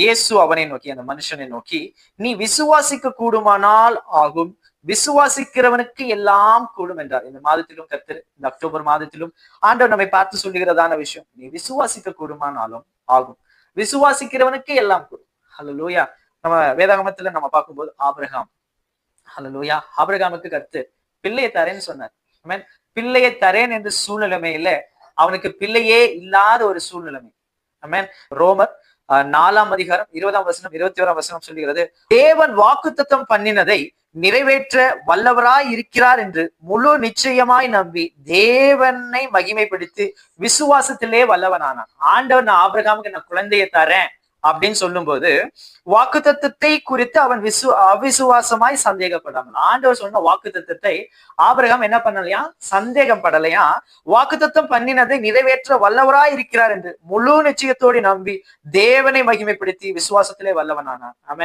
இயேசு அவனை நோக்கி அந்த மனுஷனை நோக்கி நீ விசுவாசிக்க கூடுமானால் ஆகும். விசுவாசிக்கிறவனுக்கு எல்லாம் கூடும் என்றார். இந்த மாதத்திலும் கத்து இந்த அக்டோபர் மாதத்திலும் ஆண்டவர் நம்மை பார்த்து சொல்லுகிறதான விஷயம். நீ விசுவாசிக்க கூடுமானாலும் ஆகும். விசுவாசிக்கிறவனுக்கு எல்லாம் கூடும். ஹலோ லோயா நம்ம வேதாகமத்துல நம்ம பார்க்கும்போது ஆபிரகாம். லோயா ஆபிரகாமுக்கு கத்து பிள்ளையை தரேன்னு சொன்னார். பிள்ளையை தரேன் என்ற சூழ்நிலைமையில அவனுக்கு பிள்ளையே இல்லாத ஒரு சூழ்நிலைமை. ரோமர் நாலாம் அதிகாரம் இருபதாம் வசனம் இருபத்தி ஓராம் வசனம் சொல்லுகிறது தேவன் வாக்குத்தத்தம் பண்ணினதை நிறைவேற்ற வல்லவராய் இருக்கிறார் என்று முழு நிச்சயமாய் நம்பி தேவனை மகிமைப்படுத்தி விசுவாசத்திலே வல்லவனானான். ஆண்டவர் நான் ஆபிரகாமுக்கு நான் குழந்தையை தரேன் அப்படின்னு சொல்லும்போது வாக்குத்தத்தத்தை குறித்து அவன் விசு அவிசுவாசமாய் சந்தேகப்படாமல் ஆண்டவர் சொன்ன வாக்குத்தத்தத்தை ஆபிரகாம் என்ன பண்ணலையா? சந்தேகம் படலையா? வாக்குத்தத்தம் பண்ணினதை நிறைவேற்ற வல்லவராய் இருக்கிறார் என்று முழு நிச்சயத்தோடு நம்பி தேவனை மகிமைப்படுத்தி விசுவாசத்திலே வல்லவனானான். அவன்